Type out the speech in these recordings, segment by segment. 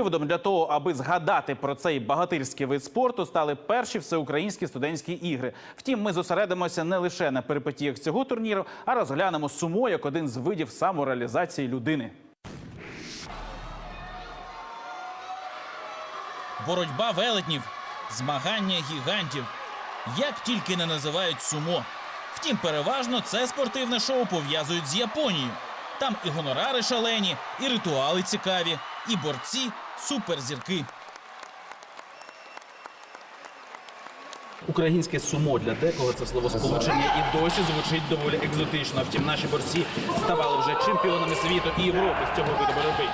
Приводом для того, аби згадати про цей багатирський вид спорту, стали перші всеукраїнські студентські ігри. Втім, ми зосередимося не лише на перипетіях цього турніру, а розглянемо сумо як один з видів самореалізації людини. Боротьба велетнів, змагання гігантів. Як тільки не називають сумо. Втім, переважно це спортивне шоу пов'язують з Японією. Там і гонорари шалені, і ритуали цікаві, і борці суперзірки. Українське сумо для декого це словосполучення і досі звучить доволі екзотично. Втім, наші борці ставали вже чемпіонами світу і Європи з цього виду боротьби.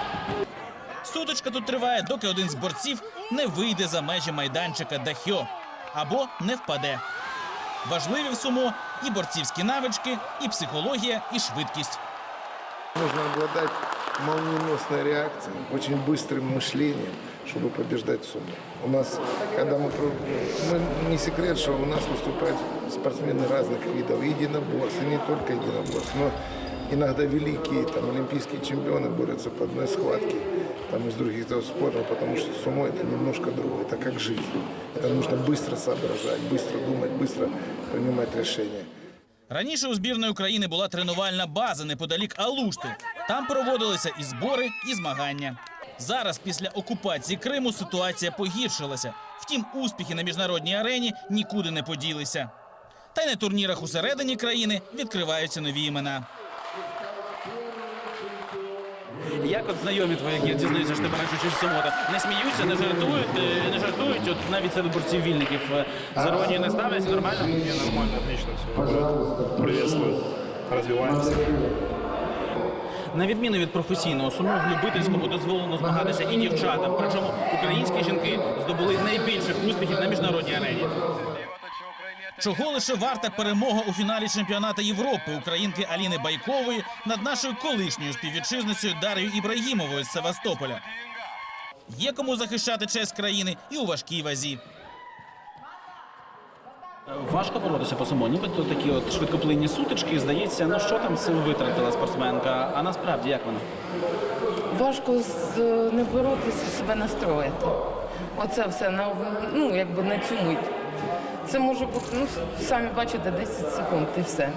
Сутичка тут триває, доки один з борців не вийде за межі майданчика Дахьо або не впаде. Важливі в сумо і борцівські навички, і психологія, і швидкість. Нужно обладать молниеносной реакцией, очень быстрым мышлением, чтобы побеждать сумму. У нас, когда мы, мы не секрет, что у нас выступают спортсмены разных видов, единоборств, и не только единоборств, но иногда великие там, олимпийские чемпионы борются по одной схватке там, из других видов спорта, потому что сумо это немножко другое, это как жизнь. Это нужно быстро соображать, быстро думать, быстро принимать решения. Раніше у збірної України була тренувальна база неподалік Алушти. Там проводилися і збори, і змагання. Зараз, після окупації Криму, ситуація погіршилася. Втім, успіхи на міжнародній арені нікуди не поділися. Та й на турнірах усередині країни відкриваються нові імена. Як от знайомі твої, які дізнаються, що ти береш участь сумо, не сміються, не жартують, е, не жартують. От навіть серед борців вільників е, з іронією не ставляться нормально. Не, нормально, отлично все. Приветствую. Развиваемся. На відміну від професійного сумо, в любительському дозволено змагатися і дівчатам. Причому українські жінки здобули найбільших успіхів на міжнародній арені. Чого лише варта перемога у фіналі чемпіонату Європи українки Аліни Байкової над нашою колишньою співвітчизницею Дар'єю Ібрагімовою з Севастополя. Є кому захищати честь країни і у важкій вазі. Важко боротися по самому, нібито такі от швидкоплинні сутички. Здається, ну що там сил витратила спортсменка, а насправді як вона? Важко з- не боротися, себе настроїти. Оце все на ну якби на цю мить. Це може бути, ну самі бачите, 10 секунд і все.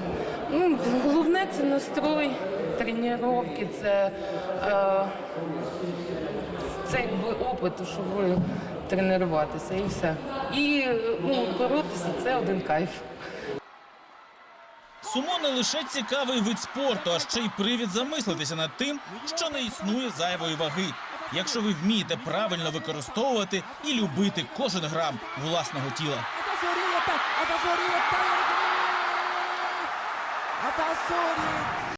Ну, головне це настрой, тренування, це, е, це якби опит, щоб тренуватися і все. І ну, боротися це один кайф. Сумо не лише цікавий вид спорту, а ще й привід замислитися над тим, що не існує зайвої ваги. Якщо ви вмієте правильно використовувати і любити кожен грам власного тіла. った。朝青龍朝青龍。